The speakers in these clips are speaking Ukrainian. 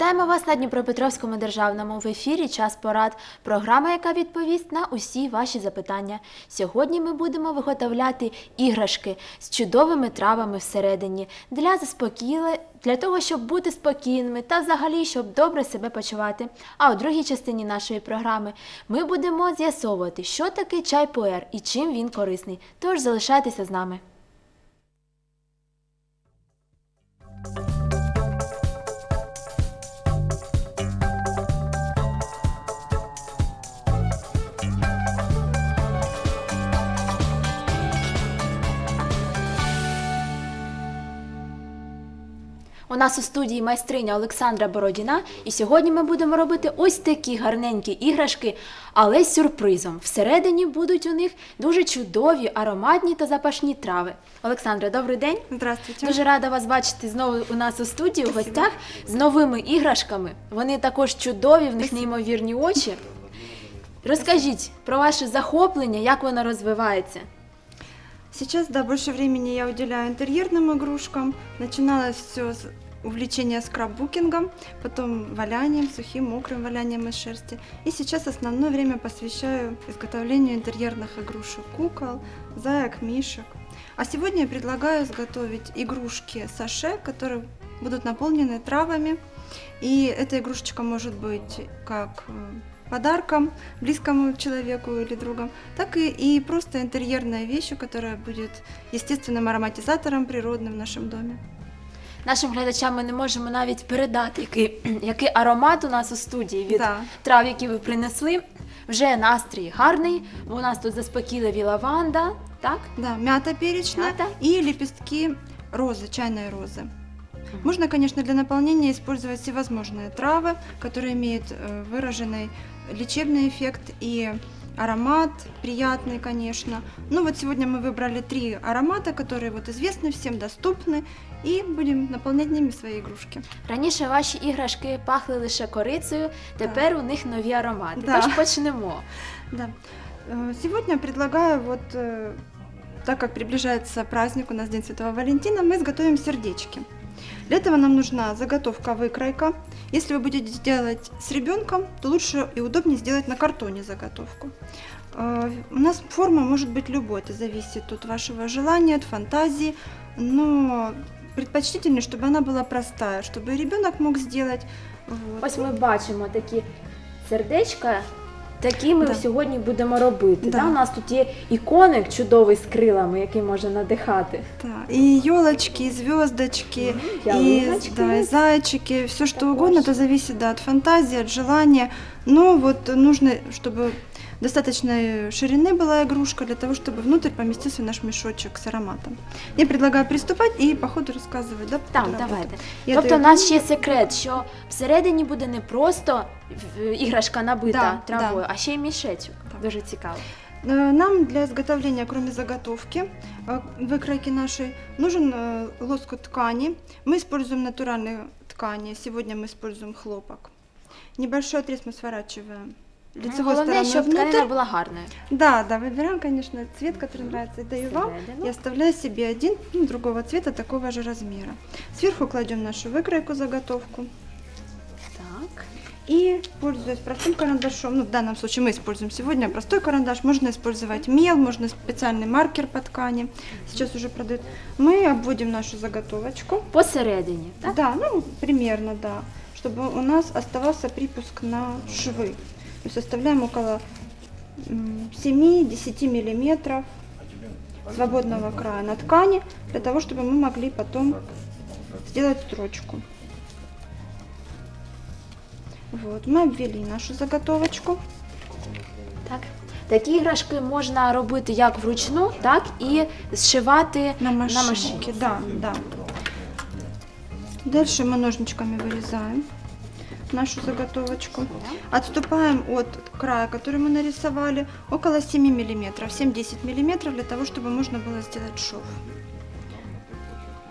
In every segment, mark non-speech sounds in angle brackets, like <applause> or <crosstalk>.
Вітаємо вас на Дніпропетровському державному в ефірі Час порад. Програма, яка відповість на усі ваші запитання. Сьогодні ми будемо виготовляти іграшки з чудовими травами всередині для заспокійли, для того, щоб бути спокійними та взагалі, щоб добре себе почувати. А у другій частині нашої програми ми будемо з'ясовувати, що таке чай пуер і чим він корисний. Тож залишайтеся з нами. У нас у студії майстриня Олександра Бородіна, і сьогодні ми будемо робити ось такі гарненькі іграшки, але з сюрпризом. Всередині будуть у них дуже чудові, ароматні та запашні трави. Олександра, добрий день. Здравствуйте. Дуже рада вас бачити знову у нас у студії у гостях з новими іграшками. Вони також чудові, в них неймовірні очі. Розкажіть про ваше захоплення, як воно розвивається. Сейчас, да, больше времени я уделяю интерьерным игрушкам. Начиналось все с увлечения скраббукингом, потом валянием, сухим, мокрым валянием из шерсти. И сейчас основное время посвящаю изготовлению интерьерных игрушек, кукол, заек, мишек. А сегодня я предлагаю изготовить игрушки саше, которые будут наполнены травами. И эта игрушечка может быть как э, подарком близкому человеку или другу, так и, и просто интерьерная вещь, которая будет естественным ароматизатором природным в нашем доме. Нашим глядачам ми не можемо навіть передати, який, <clears throat> який аромат у нас у студії від Да. трав, які ви принесли. Вже настрій гарний. У нас тут заспокійливі лаванда, так? Да, мята перечная Мята. и лепестки розы, чайной розы. Можно, конечно, для наполнения использовать всевозможные травы, которые имеют э, выраженный лечебный эффект и аромат приятный, конечно. Ну вот сегодня мы выбрали три аромата, которые вот известны всем, доступны, и будем наполнять ними свои игрушки. Раніше ваші іграшки пахли лише корицею, тепер у них нові аромати. Да. Тож почнемо. Да. Э, Сегодня предлагаю вот э, так как приближается праздник, у нас День Святого Валентина, мы изготовим сердечки. Для этого нам нужна заготовка выкройка. Если вы будете делать с ребенком, то лучше и удобнее сделать на картоне заготовку. Э, У нас форма может быть любой, это зависит от вашего желания, от фантазии, но предпочтительнее, чтобы она была простая, чтобы и ребенок мог сделать. Вот. Ось ми бачимо такі сердечка. Такі ми Да. сьогодні будемо робити. Да. Да. У нас тут є іконик чудовий з крилами, який може надихати. Так. І елочки, і звездочки, ялиночки да, и зайчики, все что Також. угодно, это зависит да, от фантазии, от желания. Но вот нужно, чтобы достаточной ширины была игрушка для того, чтобы внутрь поместился наш мешочек с ароматом. Я предлагаю приступать и по ходу рассказывать, да, по Так, ходу работы. давайте. Я тобто, у даю- нас ще є секрет, що всередині буде не просто в- іграшка набита Да, травою, да. а ще й мішечок. Так. Дуже цікаво. Э, Нам для изготовления, кроме заготовки, э, выкройки нашей, нужен э, лоскут ткани. Мы используем натуральные ткани. Сегодня мы используем хлопок. Небольшой отрез мы сворачиваем лицевой Головне, стороной щоб тканина була гарною. Да, да, выбираем, конечно, цвет, который нравится. Даю вам. Всередину. Я оставляю себе один ну, другого цвета, такого же размера. Сверху кладем нашу выкройку, заготовку. Так. И, пользуясь простым карандашом, ну, в данном случае мы используем сегодня простой карандаш, можно использовать мел, можно специальный маркер по ткани, сейчас уже продают. Мы обводим нашу заготовочку. Посередині. Так? Да, ну, примерно, да, чтобы у нас оставался припуск на швы. То есть оставляем около м, 7-10 миллиметров свободного края на ткани, для того, чтобы мы могли потом сделать строчку. Вот, мы обвели нашу заготовочку. так. Такі іграшки можна робити як вручну, так і зшивати На машинке, машинці. да, да. Дальше мы ножничками вырезаем нашу заготовочку. Отступаем от края, который мы нарисовали, около 7 миллиметров, 7-10 миллиметров, для того, чтобы можно было сделать шов.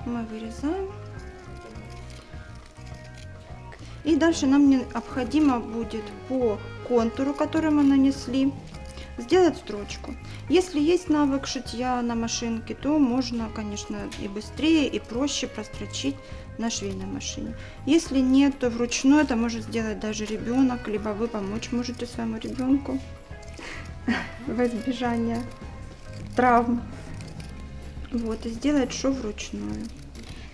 Мы вырезаем. И дальше нам необходимо будет по контуру, который мы нанесли, сделать строчку. Если есть навык шитья на машинке, то можно, конечно, и быстрее, и проще прострочить на швейной машине. Если нет, то вручную это может сделать даже ребенок, либо вы помочь можете своему ребенку <laughs> во избежание травм. Вот, и сделать шов вручную.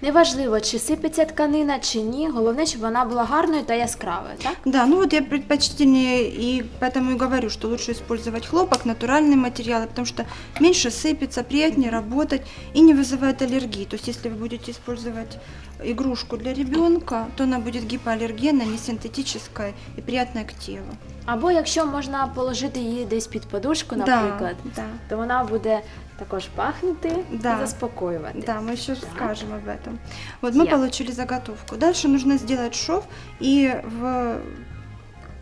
Неважливо, чи сипеться тканина, чи ні. Головне, щоб вона була гарною та яскравою, так? Да, ну вот я предпочтительнее и поэтому и говорю, что лучше использовать хлопок, натуральные материалы, потому что меньше сыпется, приятнее работать и не вызывает аллергии. То есть если вы будете использовать игрушку для ребенка, то она будет гипоаллергенная, не синтетическая и приятная к телу. Або якщо можна положити її десь під подушку, наприклад, Да, то вона буде також пахнути Да. і заспокоювати. да, мы еще Так. скажем об этом. Вот мы Я. получили заготовку. Дальше нужно сделать шов и в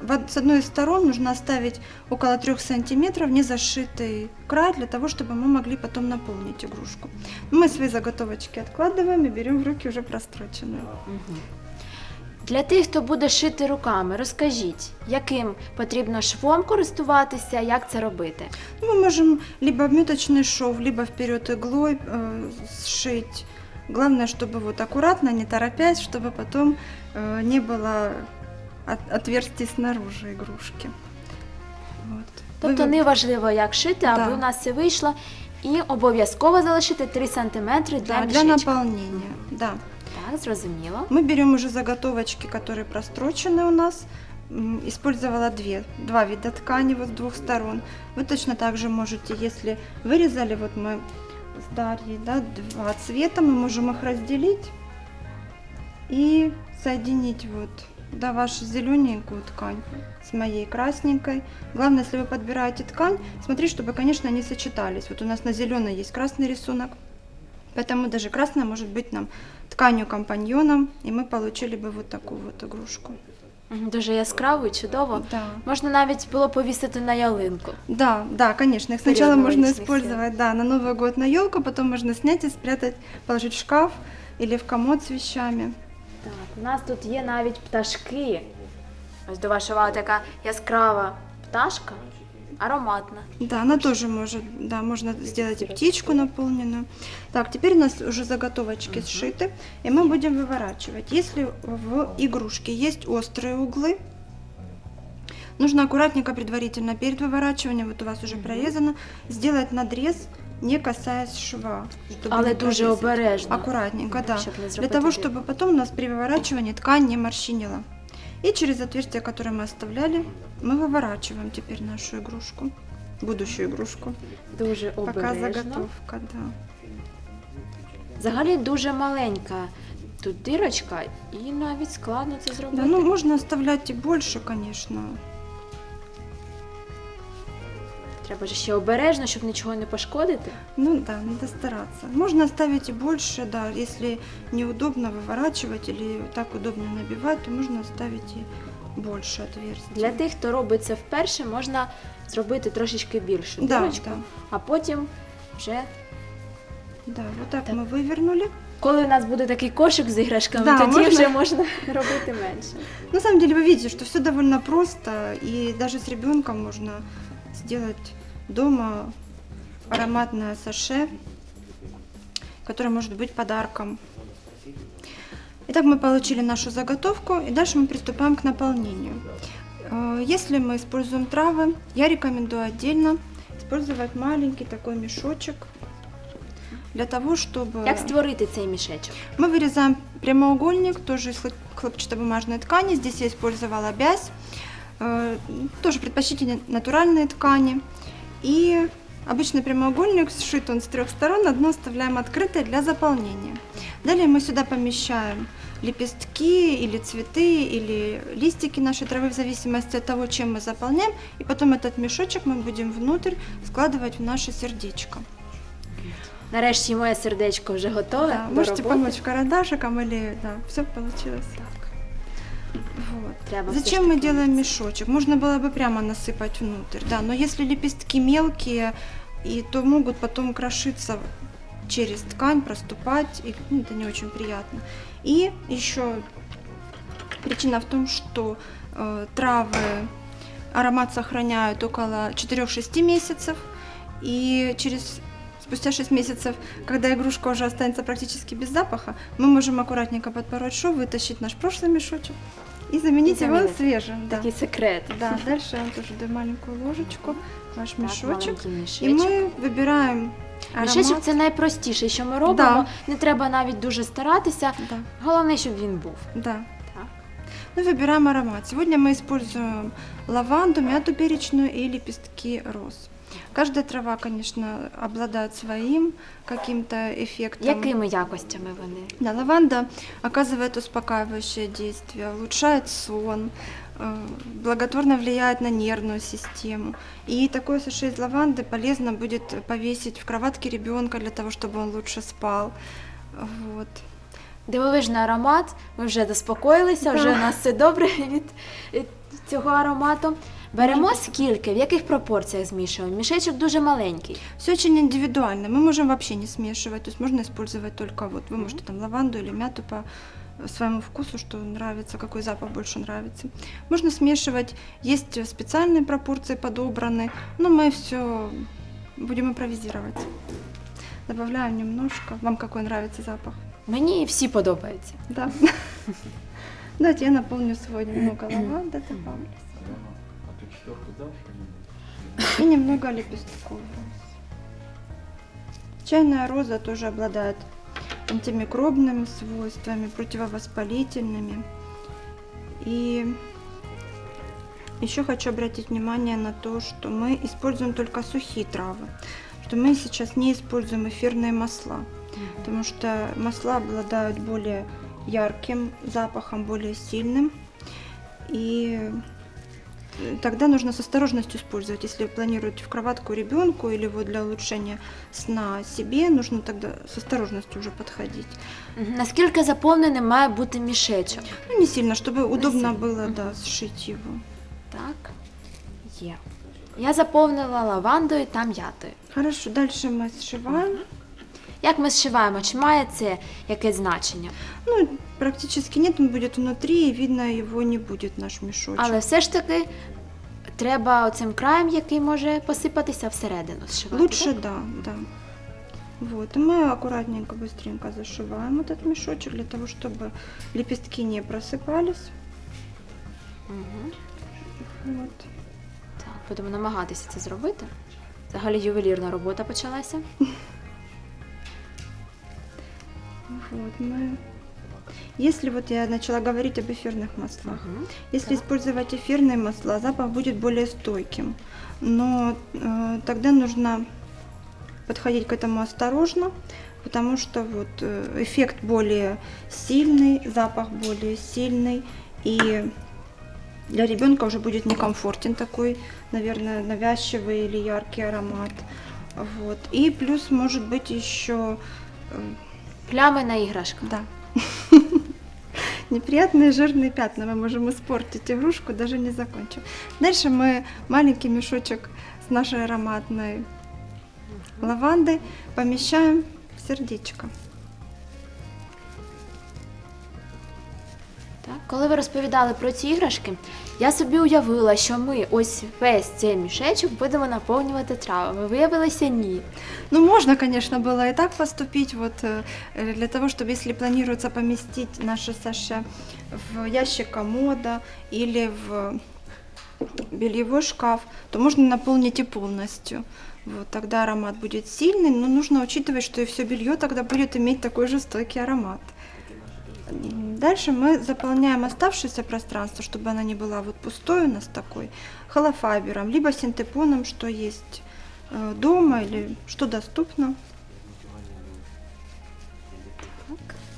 в од- с одной из сторон нужно оставить около 3 сантиметров незашитый край для того, чтобы мы могли потом наполнить игрушку. Мы свои заготовочки откладываем и берем в руки уже простроченную. Мгм. Для тих, хто буде шити руками, розкажіть, яким потрібно швом користуватися, як це робити. Ну, Мы можем либо обметочный шов, либо вперед иглой э, сшить. Главное, чтобы вот аккуратно, не торопясь, чтобы потом э, не было от- отверстий снаружи игрушки. Вот. Тобто Вы- не важливо, як шити, аби Да. у нас це вийшло. І обов'язково залишити 3 см для да, для мішечка. наполнения. Да. Так, зрозуміло. Мы берем уже заготовочки, которые прострочены у нас. Использовала две, два вида ткани вот с двух сторон. Вы точно так же можете, если вырезали, вот мы с Дарьей, да, два цвета, мы можем их разделить и соединить вот, да, вашу зелененькую ткань с моей красненькой. Главное, если вы подбираете ткань, смотрите, чтобы, конечно, они сочетались. Вот у нас на зеленой есть красный рисунок, поэтому даже красная может быть нам тканью компаньоном, и мы получили бы вот такую вот игрушку. Мгм, Дуже яскраво і чудово. Да. Можна навіть було повісити на ялинку. Да, да, конечно. Их сначала Период можно новорічных использовать, да, на Новый год на елку, потом можно снять и спрятать, положить в шкаф или в комод с вещами. Так, у нас тут є навіть пташки. Ось до вашої уваги така яскрава пташка, Ароматна. Да, она тоже может, да, можно сделать и птичку наполненную. Так, теперь у нас уже заготовочки сшиты, и мы будем выворачивать. Если в игрушке есть острые углы, нужно аккуратненько предварительно перед выворачиванием, вот у вас уже Мгм. прорезано, сделать надрез, не касаясь шва. чтобы Але дуже обережно. Аккуратненько, да. Для того, чтобы потом у нас при выворачивании ткань не морщинила. И через отверстие, которое мы оставляли, мы выворачиваем теперь нашу игрушку, будущую игрушку. Дуже Пока обережно. заготовка, да. Взагалі дуже маленька тут дирочка, і навіть складно це зробити. Да, ну можно оставлять и больше, конечно. Треба ж ще обережно, щоб нічого не пошкодити. Ну да, надо стараться. Можно оставить и больше, да. Если неудобно выворачивать или так удобно набивать, то можно оставить и больше отверстий. Для тих, хто робить це вперше, можна зробити трошечки більшу Да, дирочку, да. а потім вже Да, вот так, Так. мы вывернули. коли у нас буде такий кошик з іграшками, Да, тоді можна. вже можна <laughs> робити менше. На самом деле вы видите, что все довольно просто, и даже с ребенком можно Сделать дома ароматное саше, которое может быть подарком. Итак, мы получили нашу заготовку, и дальше мы приступаем к наполнению. Э, Если мы используем травы, я рекомендую отдельно использовать маленький такой мешочек для того, чтобы... Як створити цей мішечок? Мы вырезаем прямоугольник, тоже из хлоп- хлопчатобумажной ткани. Здесь я использовала бязь, тоже предпочтительно натуральные ткани. И обычный прямоугольник сшит он с трех сторон, одно оставляем открытое для заполнения. Далее мы сюда помещаем лепестки или цветы, или листики нашей травы, в зависимости от того, чем мы заполняем. И потом этот мешочек мы будем внутрь складывать в наше сердечко. Нарешті моє сердечко вже готове. Да, можете помочь карандашиком или да, все получилось. Так, Ж Зачем мы делаем мешочек? Можно было бы прямо насыпать внутрь, да, но если лепестки мелкие, и то могут потом крошиться через ткань, проступать, и ну, это не очень приятно. И еще причина в том, что э, травы аромат сохраняют около 4-6 месяцев. И через спустя 6 месяцев, когда игрушка уже останется практически без запаха, мы можем аккуратненько подпороть шов, вытащить наш прошлый мешочек и заменить И его заменить. свежим. Да. Такий секрет. да, дальше я вам тоже даю маленькую ложечку, ваш Так, мешочек. маленький И мішечок. мы выбираем аромат. Мішечок це найпростіше, що ми робимо. Да. Не треба навіть дуже старатися. Да, Головне, щоб він був. да. Так. Ну, выбираем аромат. Сегодня мы используем лаванду, мяту перечную и лепестки роз. Каждая трава, конечно, обладает своим каким-то эффектом. Якими якостями вони? Да, лаванда оказывает успокаивающее действие, улучшает сон, э, благотворно влияет на нервную систему. И такой саше из лаванды полезно будет повесить в кроватке ребенка для того, чтобы он лучше спал. Вот. Дивовижний аромат. Ми вже заспокоїлися, Да. вже у нас все добре від від цього аромату. Беремо скільки, в яких пропорціях змішуємо? Мішечок дуже маленький. Все очень индивидуально. Мы можем вообще не смешивать, то есть можно использовать только вот вы можете там лаванду или мяту по своему вкусу, что нравится, какой запах больше нравится. Можно смешивать, есть специальные пропорции подобраны, но мы все будем импровизировать. Добавляем немножко. Вам какой нравится запах? Мені всі подобаються. Да. <laughs> Давайте я наполню свой немного лаванды добавлю. Дал что-нибудь? И немного лепестков. Чайная роза тоже обладает антимикробными свойствами, противовоспалительными. И еще хочу обратить внимание на то, что мы используем только сухие травы, что мы сейчас не используем эфирные масла, потому что масла обладают более ярким запахом, более сильным. И тогда нужно с осторожностью использовать. Если вы планируете в кроватку ребенку или вот для улучшения сна себе, нужно тогда с осторожностью уже подходить. Мгм. Наскільки заповненим має бути мішечок? Ну, не сильно, чтобы удобно сильно. было, Мгм. да, сшить его. Так, є. Я заповнила лавандою та м'ятою. Хорошо, дальше мы сшиваем. Як ми зшиваємо? Чи має це якесь значення? Ну, практически нет, он будет внутри, и видно его не будет, наш мешочек. Але все ж таки треба оцим краєм, який може посипатися всередину зшивати. Лучше, так? да, да. Вот, и мы аккуратненько, быстренько зашиваем этот мешочек для того, чтобы лепестки не просыпались. Мгм. Вот. Так, будемо намагатися це зробити. Взагалі ювелірна робота почалася. <laughs> Вот мы. Если вот я начала говорить об эфирных маслах, Мгм. если Так. использовать эфирные масла, запах будет более стойким. Но э, тогда нужно подходить к этому осторожно, потому что вот э, эффект более сильный, запах более сильный, и для ребенка уже будет некомфортен такой, наверное, навязчивый или яркий аромат. Вот. И плюс может быть еще э, Плями на іграшках. да. <laughs> Неприятные жирные пятна мы можем испортить игрушку, даже не закончив. Дальше мы маленький мешочек с нашей ароматной лавандой помещаем в сердечко. Так. Коли ви розповідали про ці іграшки, я собі уявила, що ми ось весь цей мішечок будемо наповнювати травами. Виявилося ні. Ну, можно, конечно, было и так поступить, вот э, э, для того, чтобы если планируется поместить наше саше в ящик комода или в бельевой шкаф, то можно наполнить и полностью. Вот, тогда аромат будет сильный, но нужно учитывать, что и все белье тогда будет иметь такой же стойкий аромат. М, Дальше мы заполняем оставшееся пространство, чтобы она не была вот пустой у нас такой, холофайбером, либо синтепоном, что есть э, дома или что доступно.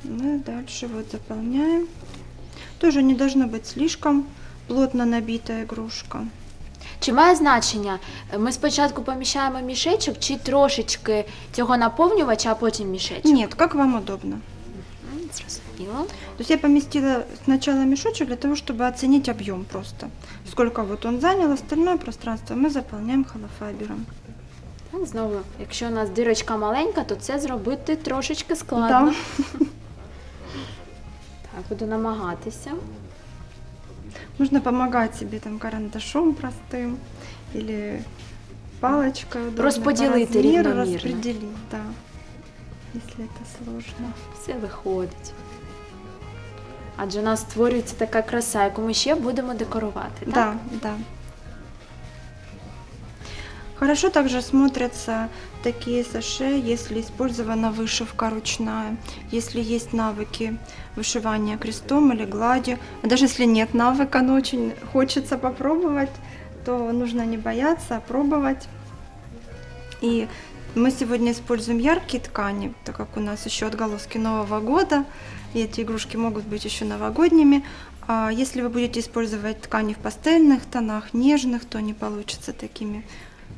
Мы дальше вот заполняем. Тоже не должно быть слишком плотно набитая игрушка. Чи має значення? Ми спочатку поміщаємо мішечок, чи трошечки цього наповнювача, а потім мішечок? Нет, как вам удобно. М, Зрозуміло. То есть я поместила сначала мешочек для того, чтобы оценить объем просто. Сколько вот он занял, остальное пространство мы заполняем холофайбером. Так, знову, якщо у нас дирочка маленька, то це зробити трошечки складно. Да. <laughs> Так, буду намагатися. Можно помогать себе там карандашом простым или палочкой. удобной по Розподілити размеру, рівномірно. Распределить, да. Если это сложно. Все виходить. Адже у нас створюється така краса, яку ми ще будемо декорувати. Так? Да, да. Хорошо также смотрятся такие саше, если использована вышивка ручная, если есть навыки вышивания крестом или гладью. А даже если нет навыка, но очень хочется попробовать, то нужно не бояться, а пробовать. И мы сегодня используем яркие ткани, так как у нас еще отголоски Нового года, и эти игрушки могут быть еще новогодними. А если вы будете использовать ткани в пастельных тонах, нежных, то они получатся такими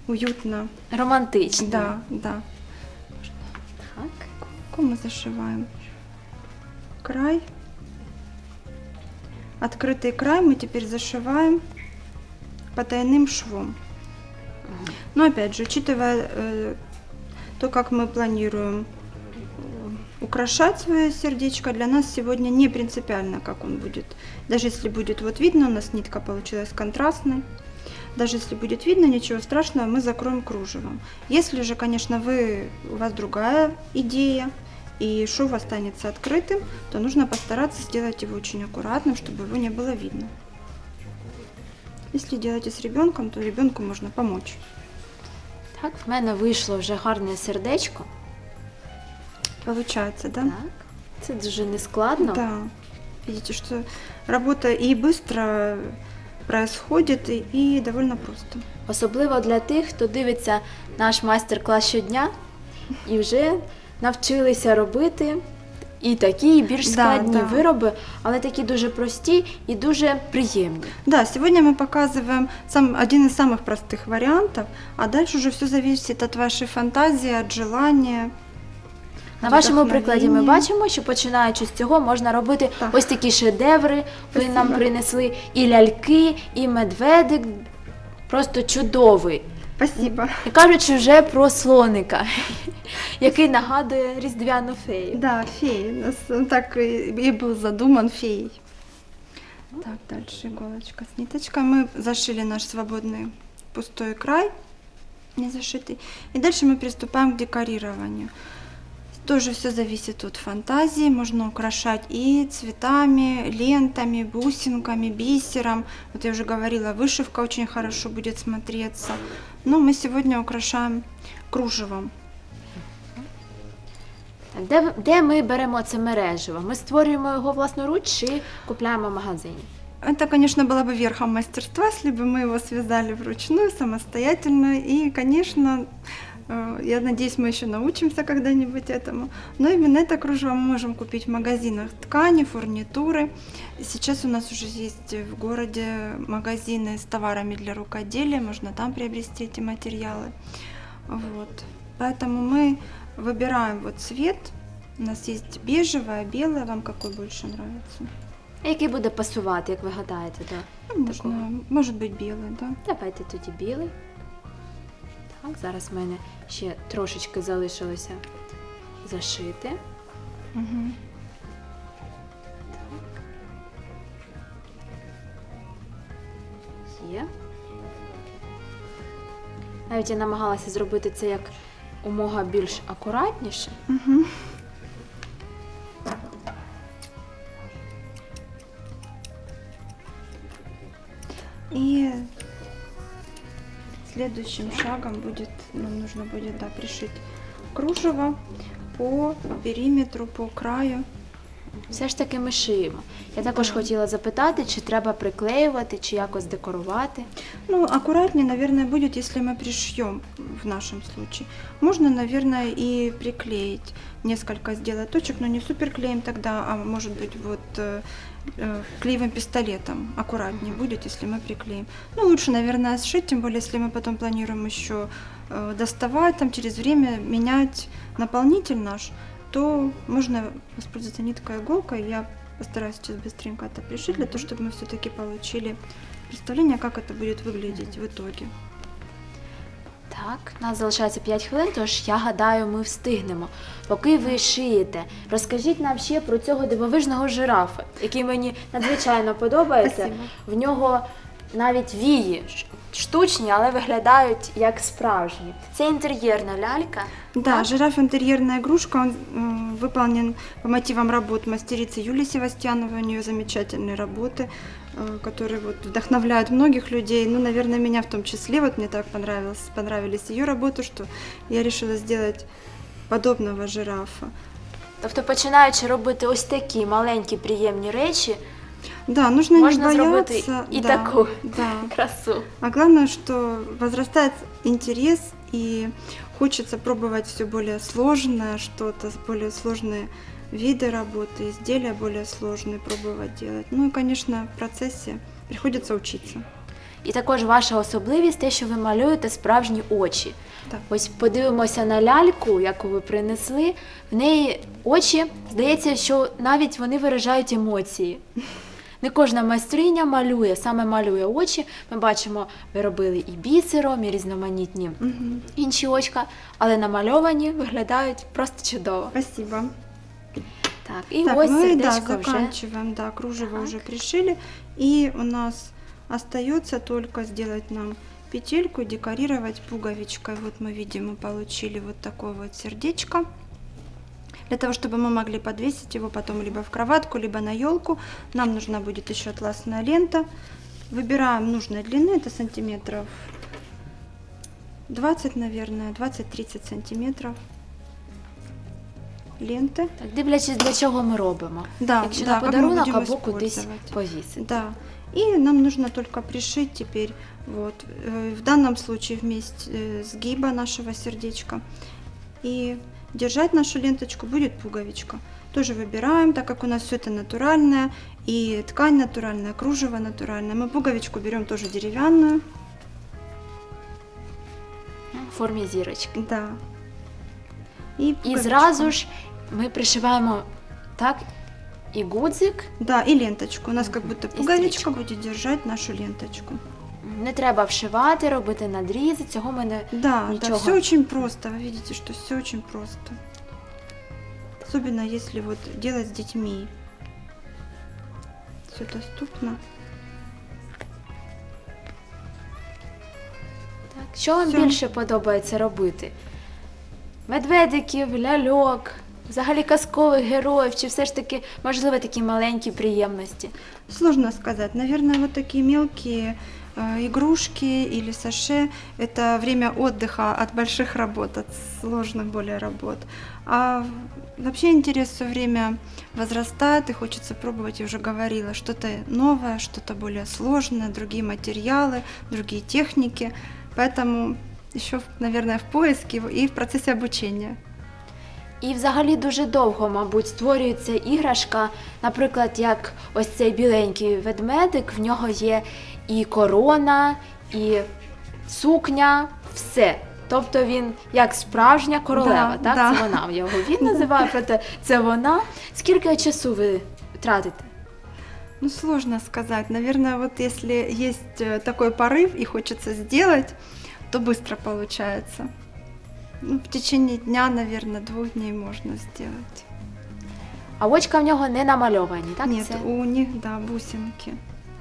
уютно. Романтично. Да, да. Так. Легко мы зашиваем край. Открытый край мы теперь зашиваем потайным швом. Но опять же, учитывая э, то, как мы планируем э, украшать свое сердечко, для нас сегодня не принципиально, как он будет. Даже если будет вот видно, у нас нитка получилась контрастной. Даже если будет видно, ничего страшного, мы закроем кружевом. Если же, конечно, вы, у вас другая идея, и шов останется открытым, то нужно постараться сделать его очень аккуратным, чтобы его не было видно. Если делаете с ребенком, то ребенку можно помочь. Так, в мене вийшло вже гарне сердечко. Получается, да? Так. Це дуже нескладно. Да. Видите, что работа и быстро происходит, и, и довольно просто. Особливо для тих, хто дивиться наш майстер-клас щодня і вже навчилися робити і такі і більш Да, складні да. вироби, але такі дуже прості і дуже приємні. Да, сегодня мы показываем сам, один из самых простых вариантов, а дальше уже все зависит от вашей фантазии, от желания. На от вашому прикладі ми вдохновения. бачимо, що починаючи з цього можна робити Так. ось такі шедеври. Ви Спасибо. нам принесли і ляльки, і медведик. Просто чудовий. Спасибо. І кажучи вже про слоника, який нагадує різдвяну фею. Да, феи. У нас он так и, и был задуман феей. Так, дальше иголочка с ниточкой. Мы зашили наш свободный пустой край, не зашитый. И дальше мы приступаем к декорированию. Тоже все зависит от фантазии. Можно украшать и цветами, лентами, бусинками, бисером. Вот я уже говорила, вышивка очень хорошо будет смотреться. Но мы сегодня украшаем кружевом. Де, де ми беремо це мережево? Ми створюємо його власноруч чи купляємо в магазині? Это, конечно, было бы верхом мастерства, если бы мы его связали вручную, самостоятельно. И, конечно, э, я надеюсь, мы еще научимся когда-нибудь этому. Но именно это кружево мы можем купить в магазинах ткани, фурнитуры. Сейчас у нас уже есть в городе магазины с товарами для рукоделия, можно там приобрести эти материалы. Вот. Поэтому мы выбираем вот цвет. У нас есть бежевое, белое, вам какой больше нравится? А Який буде пасувати, як ви гадаєте? Да? Ну, Можно, может быть белый, да? Давайте тоді білий. Так, зараз в мене ще трошечки залишилося зашити. Мгм. Є. Навіть я намагалася зробити це як умога більш акуратніше. Мгм. Следующим шагом будет, нам нужно будет да, пришить кружево по периметру, по краю. Все ж таки ми шиємо. Я також Да. хотіла запитати, чи треба приклеювати, чи якось декорувати. Ну, аккуратнее, наверное, будет, если мы пришьем в нашем случае. Можно, наверное, и приклеить, несколько сделать точек, но не суперклеем тогда, а может быть вот э, э, клеевым пистолетом аккуратнее будет, если мы приклеим. Ну, лучше, наверное, сшить, тем более, если мы потом планируем еще э, доставать, там через время менять наполнитель наш, то можно воспользоваться ниткой и иголкой. Я постараюсь сейчас быстренько это пришить, для того, чтобы мы все-таки получили представление, как это будет выглядеть в итоге. Так, у нас залишається 5 хвилин, тож я гадаю, ми встигнемо. Поки ви шиєте, розкажіть нам ще про цього дивовижного жирафа, який мені надзвичайно подобається. Спасибо. В нього навіть вії ш- штучні, але виглядають як справжні. Це інтер'єрна лялька. Да, жираф интерьерная игрушка, он м, выполнен по мотивам работ мастерицы Юлии Севастьяновой, у нее замечательные работы, э, которые вот вдохновляют многих людей, ну, наверное, меня в том числе, вот мне так понравилось, понравились ее работы, что я решила сделать подобного жирафа. Тобто, починаючи робити ось такі маленькі приємні речі, Да, нужно можна не зробити бояться. і да, таку Да. <laughs> красу. А главное, что возрастает интерес и хочется пробовать все более сложное, что-то, более сложные виды работы, изделия более сложные пробовать делать. Ну и, конечно, в процессе приходится учиться. І також ваша особливість те, що ви малюєте справжні очі. Так. Ось подивимося на ляльку, яку ви принесли. В неї очі, здається, що навіть вони виражають емоції. <laughs> Не кожна майстриня малює, саме малює очі. Ми бачимо, ви робили і бісером, і різноманітні Мгм. інші очка, але намальовані виглядають просто чудово. Спасибо. Так, і так, ось мы да, сердечко вже. заканчиваем, да, кружево Так. уже пришили. И у нас остается только сделать нам петельку, декорировать пуговичкой. Вот мы видим, мы получили вот такое вот сердечко. Для того, чтобы мы могли подвесить его потом либо в кроватку, либо на елку, нам нужна будет еще атласная лента. Выбираем нужной длины, это сантиметров 20, наверное, 20-30 сантиметров ленты. Так, дивлячись, для чого ми робимо. Да, Якщо да, на мы подарунок або кудись повісити. Да. И нам нужно только пришить теперь вот э, в данном случае вместе э, сгиба нашего сердечка и держать нашу ленточку будет пуговичка. Тоже выбираем, так как у нас все это натуральное и ткань натуральная, кружево натуральное. Мы пуговичку берем тоже деревянную, В формі зірочки. да. И, І пуговичку. зразу ж ми пришиваємо так і гудзик. Да, и ленточку. У нас как Мгм. будто И пуговичка стричку. будет держать нашу ленточку. Не треба вшивати, робити надрізи. Цього ми не Да, да, Ничего. все очень просто. Вы видите, что все очень просто. Особенно если вот делать с детьми. Все доступно. так. Що вам Всьо. більше подобається робити? Медведиків, ляльок, взагалі казкових героїв, чи все ж таки можливо такі маленькі приємності? Сложно сказать. Наверное, вот такие мелкие игрушки или саше – это время отдыха от больших работ, от сложных более работ. А вообще интерес все время возрастает и хочется пробовать, я уже говорила, что-то новое, что-то более сложное, другие материалы, другие техники. Поэтому еще, наверное, в поиске и в процессе обучения. І взагалі дуже довго, мабуть, створюється іграшка, наприклад, як ось цей біленький ведмедик, в нього є і корона, і сукня, все. Тобто він як справжня королева, Да, так? да. Це вона його він <laughs> називає, проте це вона. Скільки часу ви тратите? Ну, сложно сказать. Наверное, вот если есть э, такой порыв и хочется сделать, то быстро получается. Ну, в течение дня, наверное, двух дней можно сделать. А очка в нього не намальовані, так? Нет, Це... у них, да, бусинки.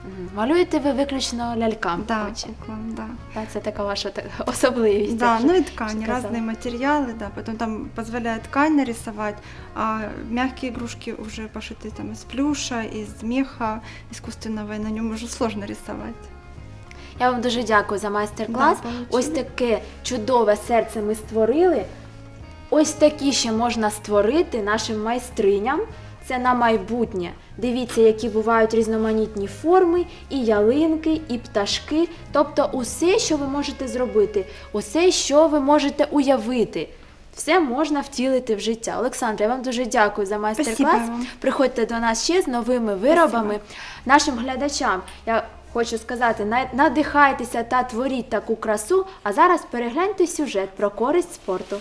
Мгм. Малюєте ви виключно лялькам Да, очі. куклам, да. Так, це така ваша та- <laughs> особливість. Да, як ну же и ткани, сказала. разные материалы, да. Потом там позволяет ткань нарисовать, а мягкие игрушки уже пошиты там из плюша, из меха искусственного, и на нем уже сложно рисовать. Я вам дуже дякую за майстер-клас. Да, Ось получили. таке чудове серце ми створили. Ось такі ще можна створити нашим майстриням. Це на майбутнє. Дивіться, які бувають різноманітні форми, і ялинки, і пташки. Тобто усе, що ви можете зробити, усе, що ви можете уявити. Все можна втілити в життя. Олександра, я вам дуже дякую за майстер-клас. Приходьте до нас ще з новими виробами. Нашим глядачам я хочу сказати, надихайтеся та творіть таку красу. А зараз перегляньте сюжет про користь спорту.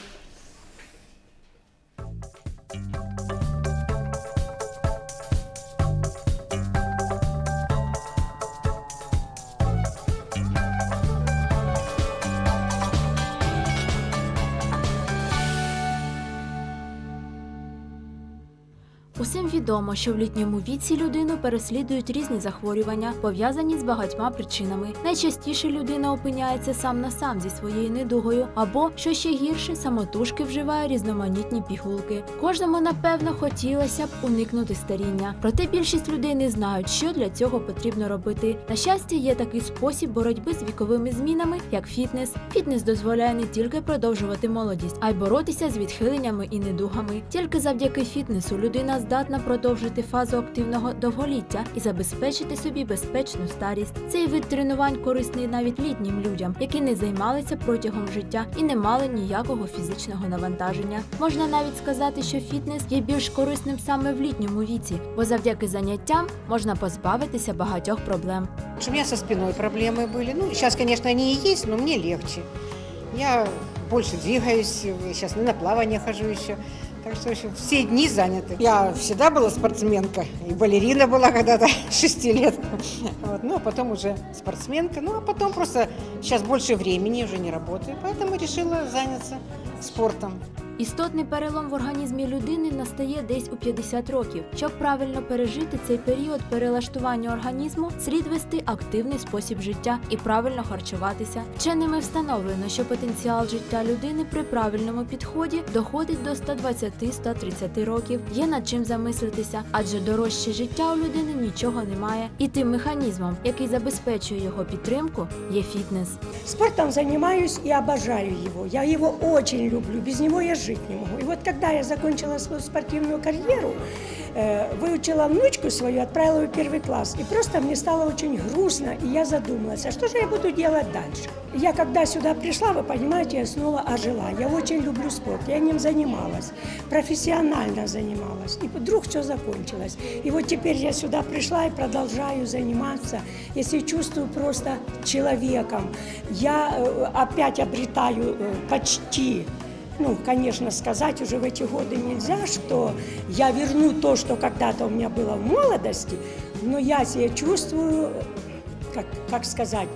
Усім відомо, що в літньому віці людину переслідують різні захворювання, пов'язані з багатьма причинами. Найчастіше людина опиняється сам на сам зі своєю недугою, або що ще гірше, самотужки вживає різноманітні пігулки. Кожному, напевно, хотілося б уникнути старіння. Проте більшість людей не знають, що для цього потрібно робити. На щастя, є такий спосіб боротьби з віковими змінами, як фітнес. Фітнес дозволяє не тільки продовжувати молодість, а й боротися з відхиленнями і недугами. Тільки завдяки фітнесу людина здатна продовжити фазу активного довголіття і забезпечити собі безпечну старість. Цей вид тренувань корисний навіть літнім людям, які не займалися протягом життя і не мали ніякого фізичного навантаження. Можна навіть сказати, що фітнес є більш корисним саме в літньому віці, бо завдяки заняттям можна позбавитися багатьох проблем. У меня со спиной проблемы были. Ну, сейчас, конечно, они и есть, но мне легче. Я больше двигаюсь, сейчас на плавание хожу еще. Так что в общем, все дни заняты. Я всегда была спортсменка, и балерина была когда-то <laughs> 6 лет. Вот, ну, а потом уже спортсменка. Ну, а потом просто сейчас больше времени, уже не работаю, поэтому решила заняться спортом. Істотний перелом в організмі людини настає десь у 50 років. Щоб правильно пережити цей період перелаштування організму, слід вести активний спосіб життя і правильно харчуватися. Вченими встановлено, що потенціал життя людини при правильному підході доходить до 120-130 років. Є над чим замислитися, адже дорожче життя у людини нічого немає. І тим механізмом, який забезпечує його підтримку, є фітнес. Спортом занимаюсь и обожаю его. Я его очень люблю, без него я жить не могу. И вот когда я закончила свою спортивную карьеру, э, выучила внучку свою, отправила ее в первый класс. И просто мне стало очень грустно, и я задумалась, а что же я буду делать дальше? Я когда сюда пришла, вы понимаете, я снова ожила. Я очень люблю спорт, я ним занималась, профессионально занималась. И вдруг все закончилось. И вот теперь я сюда пришла и продолжаю заниматься, если чувствую просто человеком. Я э, опять обретаю э, почти ну, конечно, сказать уже в эти годы нельзя, что я верну то, что когда-то у меня было в молодости, но я себя чувствую, как, как сказать,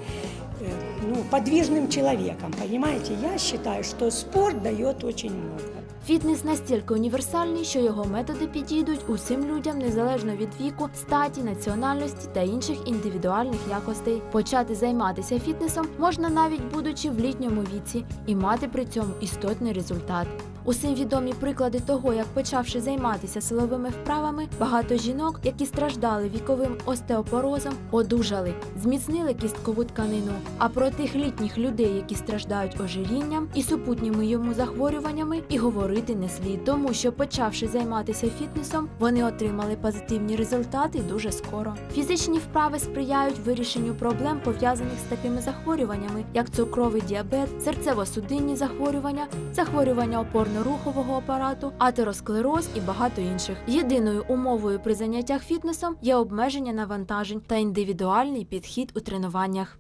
э, ну, подвижным человеком, понимаете? Я считаю, что спорт дает очень много. Фітнес настільки універсальний, що його методи підійдуть усім людям незалежно від віку, статі, національності та інших індивідуальних якостей. Почати займатися фітнесом можна навіть будучи в літньому віці і мати при цьому істотний результат. Усім відомі приклади того, як почавши займатися силовими вправами, багато жінок, які страждали віковим остеопорозом, одужали, зміцнили кісткову тканину. А про тих літніх людей, які страждають ожирінням і супутніми йому захворюваннями, і говорити не слід, тому що почавши займатися фітнесом, вони отримали позитивні результати дуже скоро. Фізичні вправи сприяють вирішенню проблем пов'язаних з такими захворюваннями, як цукровий діабет, серцево-судинні захворювання, захворювання опорно-рухового апарату, атеросклероз і багато інших. Єдиною умовою при заняттях фітнесом є обмеження навантажень та індивідуальний підхід у тренуваннях.